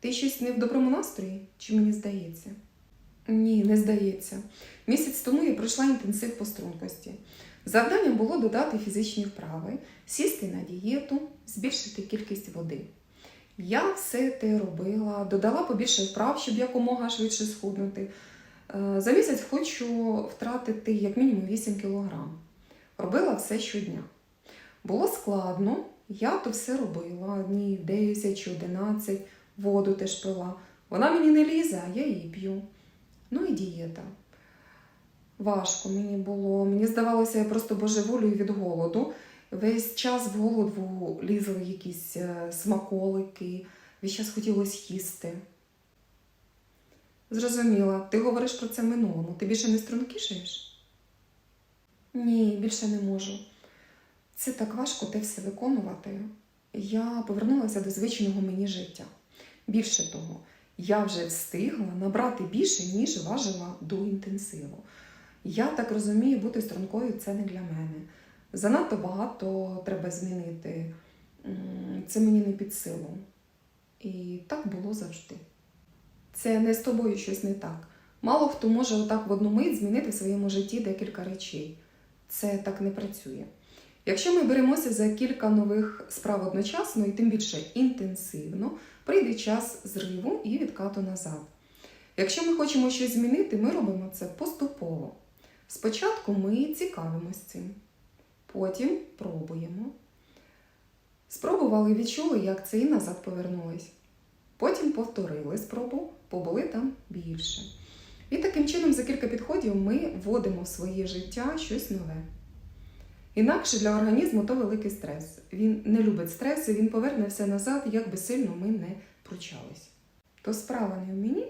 Ти щось не в доброму настрої? Чи мені здається? Ні, не здається. Місяць тому я пройшла інтенсив по стрункості. Завданням було додати фізичні вправи, сісти на дієту, збільшити кількість води. Я все те робила, додала побільше вправ, щоб якомога швидше схуднути. Е, За місяць хочу втратити як мінімум 8 кілограм. Робила все щодня. Було складно, я то все робила, днів 10 чи 11, воду теж пила. Вона мені не лізе, а я її п'ю. Ну і дієта. Важко мені було. Мені здавалося, я просто божеволюю від голоду. Весь час в голову лізли якісь е, смаколики, весь час хотілося їсти. Зрозуміла, ти говориш про це в минулому. Ти більше не стрункішаєш? Ні, більше не можу. Це так важко те все виконувати. Я повернулася до звичного мені життя. Більше того, я вже встигла набрати більше, ніж важила до інтенсиву. Я так розумію, бути стрункою це не для мене. Занадто багато треба змінити. Це мені не під силу. І так було завжди. Це не з тобою щось не так. Мало хто може отак в одну мить змінити в своєму житті декілька речей. Це так не працює. Якщо ми беремося за кілька нових справ одночасно і тим більше інтенсивно, прийде час зриву і відкату назад. Якщо ми хочемо щось змінити, ми робимо це поступово. Спочатку ми цікавимось цим, потім пробуємо. Спробували, відчули, як це і назад повернулись. Потім повторили спробу, побули там більше. І таким чином, за кілька підходів, ми вводимо в своє життя щось нове. Інакше для організму то великий стрес. Він не любить стресу, він поверне все назад, як би сильно ми не пручались. То справа не в мені?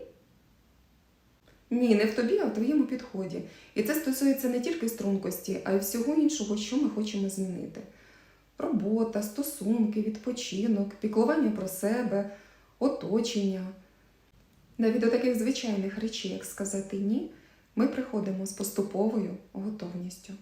Ні, не в тобі, а в твоєму підході. І це стосується не тільки стрункості, а й всього іншого, що ми хочемо змінити. Робота, стосунки, відпочинок, піклування про себе, оточення. Навіть до таких звичайних речей, як сказати ні, ми приходимо з поступовою готовністю.